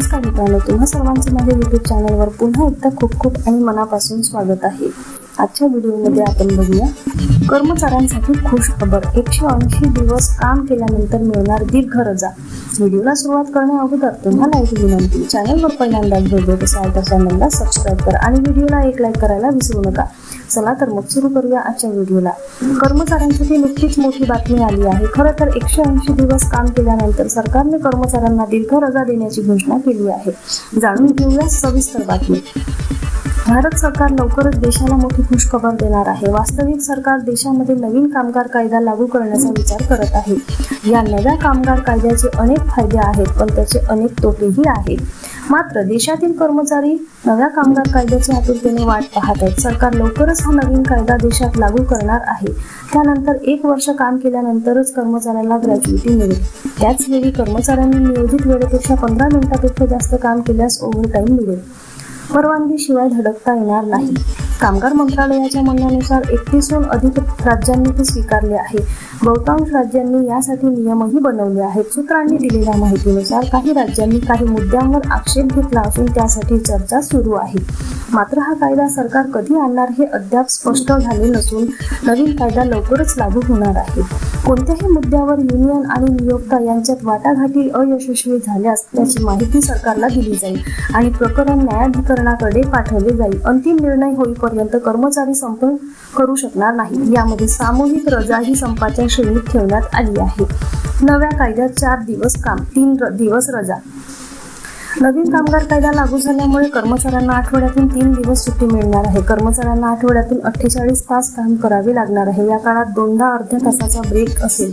नमस्कार मित्रांनो तुम्हा सर्वांचं माझ्या युट्यूब चॅनलवर पुन्हा एकदा खूप खूप आणि मनापासून स्वागत आहे. आजच्या व्हिडिओमध्ये आपण बघूया. कर्मचाऱ्यांसाठी खुश खबर. एकशे ऐंशी दिवस काम केल्यानंतर मिळणार दीर्घ रजा. व्हिडिओला सुरुवात करण्या अगोदर तुम्हाला एक विनंती. चॅनलवर पहिल्यांदाच भेटत असाल तर चॅनलला सबस्क्राईब करा आणि व्हिडिओला एक लाईक करायला विसरू नका. चला तर मग सुरू करूया आजच्या व्हिडिओला. कर्मचाऱ्यांसाठी नुकतीच मोठी बातमी आली आहे. खरं तर एकशे ऐंशी दिवस काम केल्यानंतर सरकारने कर्मचाऱ्यांना दीर्घ रजा देण्याची घोषणा केली आहे. जाणून घेऊया सविस्तर बातमी. भारत सरकार लवकरच देशाला मोठी खुशखबर देणार आहे. वास्तविक सरकार देशामध्ये नवीन कामगार कायदा लागू करण्याचा विचार करत आहे. या नव्या कामगार कायद्याचे अनेक फायदे आहेत पण त्याचे अनेक तोटेही आहेत. मात्र देशातील कर्मचारी नव्या कामगार कायद्याची आतुरतेने वाट पाहत आहेत. सरकार लवकरच हा नवीन कायदा देशात लागू करणार आहे. त्यानंतर एक वर्ष काम केल्यानंतरच कर्मचाऱ्याला ग्रॅज्युइटी मिळेल. त्याचवेळी कर्मचाऱ्यांनी नियोजित वेळेपेक्षा पंधरा मिनिटापेक्षा जास्त काम केल्यास ओव्हरटाईम मिळेल. परवानगीशिवाय धडकता येणार नाही. कामगार मंत्रालयाच्या म्हणण्यानुसार एकतीसहून अधिक राज्यांनी ते स्वीकारले आहे. बहुतांश राज्यांनी यासाठी नियमही बनवले आहेत. सूत्रांनी दिलेल्या माहितीनुसार काही राज्यांनी काही मुद्द्यांवर आक्षेप घेतला असून त्यासाठी चर्चा सुरू आहे. मात्र हा कायदा सरकार कधी आणणार हे अद्याप स्पष्ट झाले नसून नवीन कायदा लवकरच लागू होणार आहे. कोणत्याही मुद्द्यावर युनियन आणि नियोक्ता यांच्यात वाटाघाटी अयशस्वी झाल्यास त्याची माहिती सरकारला दिली जाईल आणि प्रकरण न्यायाधिकरणाकडे पाठवले जाईल. अंतिम निर्णय होईपर्यंत कर्मचारी संप करू शकणार नाही. यामध्ये सामूहिक रजा ही संपाच्या श्रेणीत ठेवण्यात आली आहे. नव्या कायद्यात चार दिवस काम तीन र- दिवस रजा. नवीन कामगार कायदा लागू झाल्यामुळे कर्मचाऱ्यांना आठवड्यातून तीन दिवस सुट्टी मिळणार आहे. कर्मचाऱ्यांना आठवड्यातून अठ्ठेचाळीस तास काम करावे लागणार आहे. या काळात दोनदा अर्ध्या तासाचा ब्रेक असेल.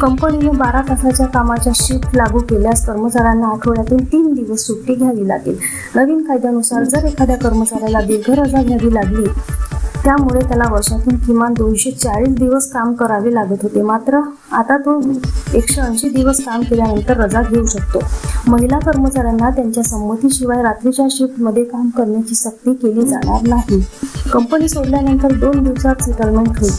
कंपनीने बारा तासाच्या कामाच्या शिफ्ट लागू केल्यास कर्मचाऱ्यांना आठवड्यातून तीन दिवस सुट्टी घ्यावी लागेल. नवीन कायद्यानुसार जर एखाद्या कर्मचाऱ्याला दीर्घ रजा घ्यावी लागली त्यामुळे त्याला वर्षातून किमान दोनशे चाळीस दिवस काम करावे लागत होते. मात्र आता तो एकशे ऐंशी दिवस काम केल्यानंतर रजा घेऊ शकतो. महिला कर्मचाऱ्यांना त्यांच्या संमतीशिवाय रात्रीच्या शिफ्टमध्ये काम करण्याची सक्ती केली जाणार नाही. कंपनी सोडल्यानंतर दोन दिवसात सेटलमेंट होईल.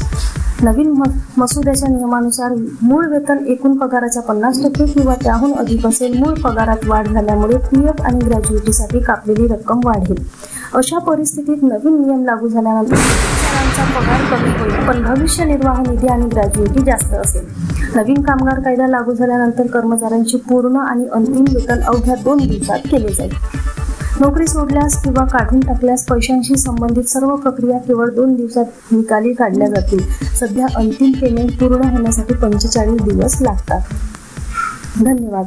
नवीन मसुद्याच्या नियमानुसार मूळ वेतन एकूण पगाराच्या पन्नास टक्के किंवा त्याहून अधिक असेल मूळ पगारात वाढ झाल्यामुळे पी एफ आणि ग्रॅज्युएटीसाठी कापलेली रक्कम वाढेल. अशा परिस्थितीत नवीन नियम लागू झाल्यानंतर कर्मचाऱ्यांचा पगार कमी होईल पण भविष्य निर्वाह निधी आणि ग्रॅज्युएटी जास्त असेल. नवीन कामगार कायदा लागू झाल्यानंतर कर्मचाऱ्यांची पूर्ण आणि अंतिम वेतन अवघ्या दोन दिवसात केले जाईल. नोकरी सोडल्यास किंवा काढून टाकल्यास पैशांशी संबंधित सर्व प्रक्रिया केवळ दोन दिवसात निकाली काढल्या जातील. सध्या अंतिम पेमेंट पूर्ण होण्यासाठी पंचेचाळीस दिवस लागतात. धन्यवाद.